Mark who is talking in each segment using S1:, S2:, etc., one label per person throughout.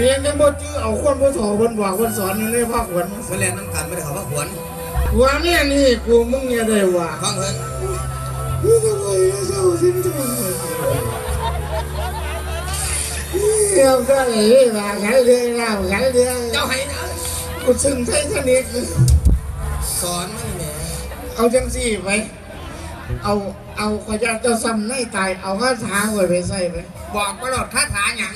S1: เพียงจังบ่จื้อเอาคนผู้ถอคนบอกคนสอนอยู่ในภาคหวน
S2: มาเรียนน้ำกันไม่ได้เขาว่าหวน
S1: ว่าเนี่ยนี่กูมึงอย่าได้ว่า
S2: ฟังเถอะ
S1: มึงจะไปเจ้าสิจะไปเดี๋ยวก็เลยว่ากันเรื่องเล่ากันเรื่อง
S2: เจ้าให้นะ
S1: กูซึ่งไททานิก
S2: สอนมันแหม
S1: เอาจังสี่ไปเอาเอาขยะเจ้าซ้ำในตายเอาคาถาไว้ไปใส่ไป
S2: บอกตลอดคาถาหยัง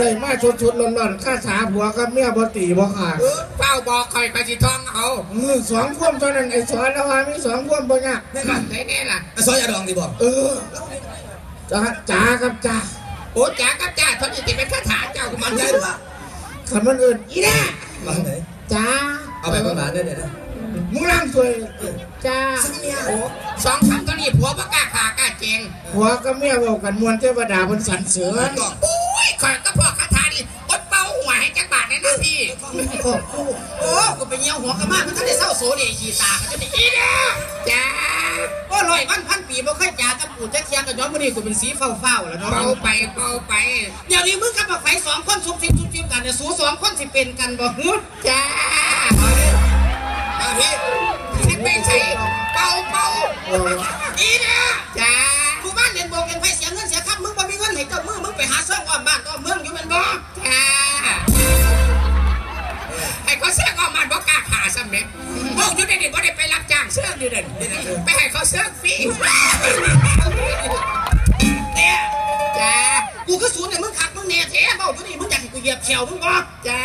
S1: ได้มาชดชดๆร้อนๆคาถาผัวกับเมียบ่ตีบ่ขาด
S2: เออเฝ้าบอกคอยไปสิท้องเอา
S1: มือสองพ่วมเท่านั้นไอ้สอนแล้วว่ามีสองพ่วมบ่ยาก
S2: นี่ก่อนไหนแน่ล่ะสอนอย่าดองดิบอก
S1: เออจ้าจ้ากับจ้า
S2: โอ้จ๋ากับจ้าทนจะเป็นคาถาเจ้ามันใช่ปะ
S1: คำมันอื่นอีน่า
S2: มาไหน
S1: จ้า
S2: เอาไปประมาณนี้เดี๋ยวนะ
S1: มึงร่างสวยจ้า
S2: ซึ่งเนี่ยโอ้สองคำตอนนี้ผัวบ่กล้าขากล้าเจง
S1: ผัวกับเมียบอกกันมวนเทวดาบนสันเสือ
S2: บอกโอ้ย คอยก็พอคาถานี่อดเป่าหัวให้จักบาทแน่นะพี่โอ้กูไปเยี่ยวหัวกระมากมันก็ได้เศร้าโซเดียขี่ตากันจนได้อีเนี่ยจ้าโอ้ลอยวันพันปีบ่เคยจากับปู่จักเทียงกันย้อนมื้อนี้กูเป็นสีเฝ้าๆแล้วเนาะเฝ้าไปเฝ้าไป เดี๋ยวนี้มึงกับบักไฟสองคนซุบซิบซุบซิบกันเนี่ยสูสองคนสิเป็นกันบ่ฮึจ้าเอาพี่สิเป็นใส่เป่าเป่าอีเนี่ยจ้ากูบ้านเรียนโบกเรียนไฟเสียเงินเสีย ขียวมึงบ่จ้า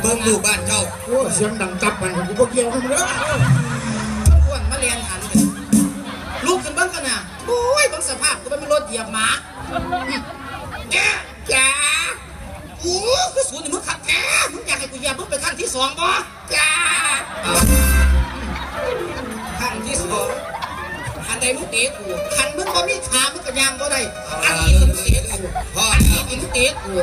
S2: เบิ่งดูบ้านเจ้า
S1: โอ้เสียงดังจับมันกูบ่เกี่ยวกันเลย
S3: อ้วนมาเรียนหันเลยลูกขึ้นเบิ้งกันน่ะโอ้ยเบิ้งสภาพกูไม่มีรถเหยียบหมา
S2: เนี่ยจ้า
S3: โอ้คือสูนย์มึงขับแท้มึงอยากให้กูเหยียบมึงไปขั้นที่สองบ่
S2: จ้า
S3: ขั้นที่สองอันใดมึงเตะกูขันมึงบ่มีขามึงก็ยางบ่ได้อัน
S2: พ่อ
S3: เด็กมันติดอยู่